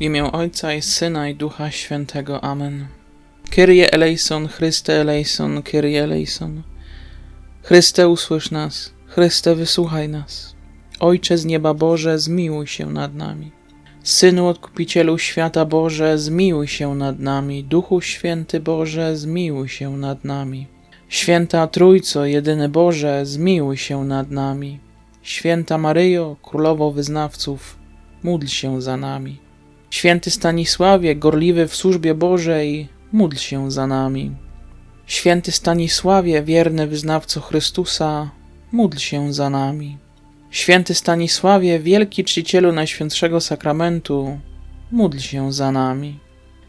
W imię Ojca i Syna i Ducha Świętego. Amen. Kyrie eleison, Chryste eleison, Kyrie eleison. Chryste usłysz nas, Chryste wysłuchaj nas. Ojcze z nieba Boże, zmiłuj się nad nami. Synu Odkupicielu Świata Boże, zmiłuj się nad nami. Duchu Święty Boże, zmiłuj się nad nami. Święta Trójco, jedyny Boże, zmiłuj się nad nami. Święta Maryjo, Królowo Wyznawców, módl się za nami. Święty Stanisławie, gorliwy w służbie Bożej, módl się za nami. Święty Stanisławie, wierny wyznawco Chrystusa, módl się za nami. Święty Stanisławie, wielki czcicielu Najświętszego Sakramentu, módl się za nami.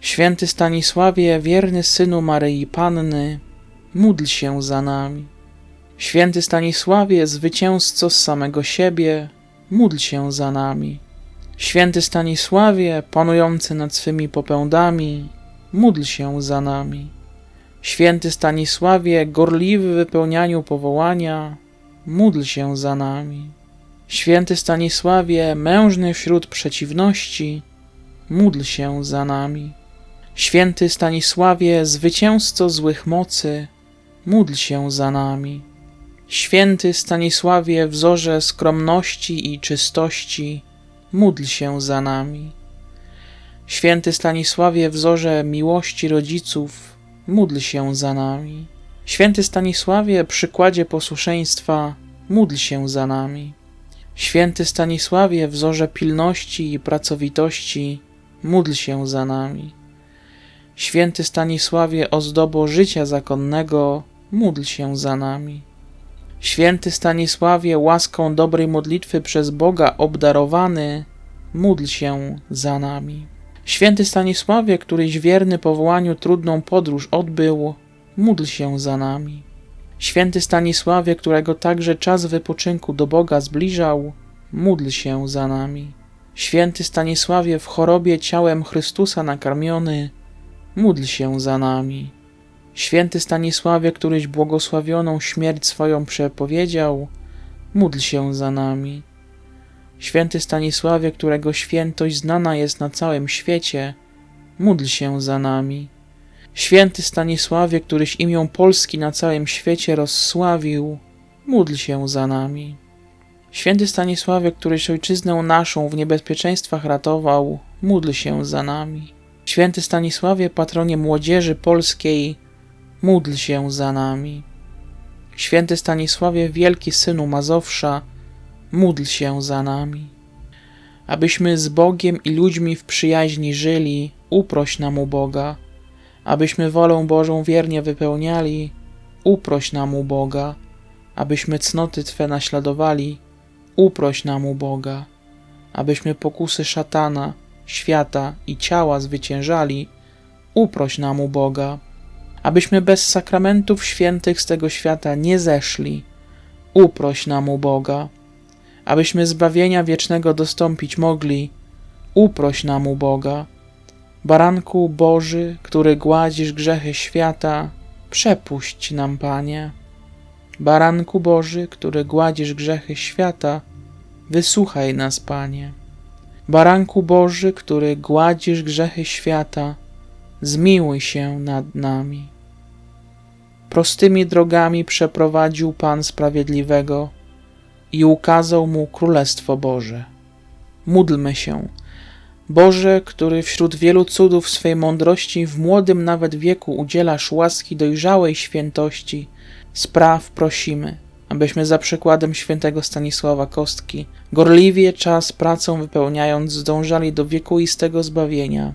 Święty Stanisławie, wierny synu Maryi Panny, módl się za nami. Święty Stanisławie, zwycięzco z samego siebie, módl się za nami. Święty Stanisławie, panujący nad swymi popędami, módl się za nami. Święty Stanisławie, gorliwy w wypełnianiu powołania, módl się za nami. Święty Stanisławie, mężny wśród przeciwności, módl się za nami. Święty Stanisławie, zwycięzco złych mocy, módl się za nami. Święty Stanisławie, wzorze skromności i czystości, módl się za nami. Święty Stanisławie, wzorze miłości rodziców, módl się za nami. Święty Stanisławie, przykładzie posłuszeństwa, módl się za nami. Święty Stanisławie, wzorze pilności i pracowitości, módl się za nami. Święty Stanisławie, ozdobo życia zakonnego, módl się za nami. Święty Stanisławie, łaską dobrej modlitwy przez Boga obdarowany, módl się za nami. Święty Stanisławie, któryś wierny powołaniu trudną podróż odbył, módl się za nami. Święty Stanisławie, którego także czas wypoczynku do Boga zbliżał, módl się za nami. Święty Stanisławie, w chorobie ciałem Chrystusa nakarmiony, módl się za nami. Święty Stanisławie, któryś błogosławioną śmierć swoją przepowiedział, módl się za nami. Święty Stanisławie, którego świętość znana jest na całym świecie, módl się za nami. Święty Stanisławie, któryś imię Polski na całym świecie rozsławił, módl się za nami. Święty Stanisławie, któryś ojczyznę naszą w niebezpieczeństwach ratował, módl się za nami. Święty Stanisławie, patronie młodzieży polskiej, módl się za nami. Święty Stanisławie, wielki synu Mazowsza, módl się za nami. Abyśmy z Bogiem i ludźmi w przyjaźni żyli, uproś nam u Boga. Abyśmy wolę Bożą wiernie wypełniali, uproś nam u Boga. Abyśmy cnoty Twe naśladowali, uproś nam u Boga. Abyśmy pokusy szatana, świata i ciała zwyciężali, uproś nam u Boga abyśmy bez sakramentów świętych z tego świata nie zeszli. Uproś nam u Boga, abyśmy zbawienia wiecznego dostąpić mogli. Uproś nam u Boga. Baranku Boży, który gładzisz grzechy świata, przepuść nam, Panie. Baranku Boży, który gładzisz grzechy świata, wysłuchaj nas, Panie. Baranku Boży, który gładzisz grzechy świata, zmiłuj się nad nami. Prostymi drogami przeprowadził Pan Sprawiedliwego i ukazał mu Królestwo Boże. Módlmy się. Boże, który wśród wielu cudów swej mądrości w młodym nawet wieku udzielasz łaski dojrzałej świętości, spraw prosimy, abyśmy za przykładem świętego Stanisława Kostki, gorliwie czas pracą wypełniając, zdążali do wiekuistego zbawienia.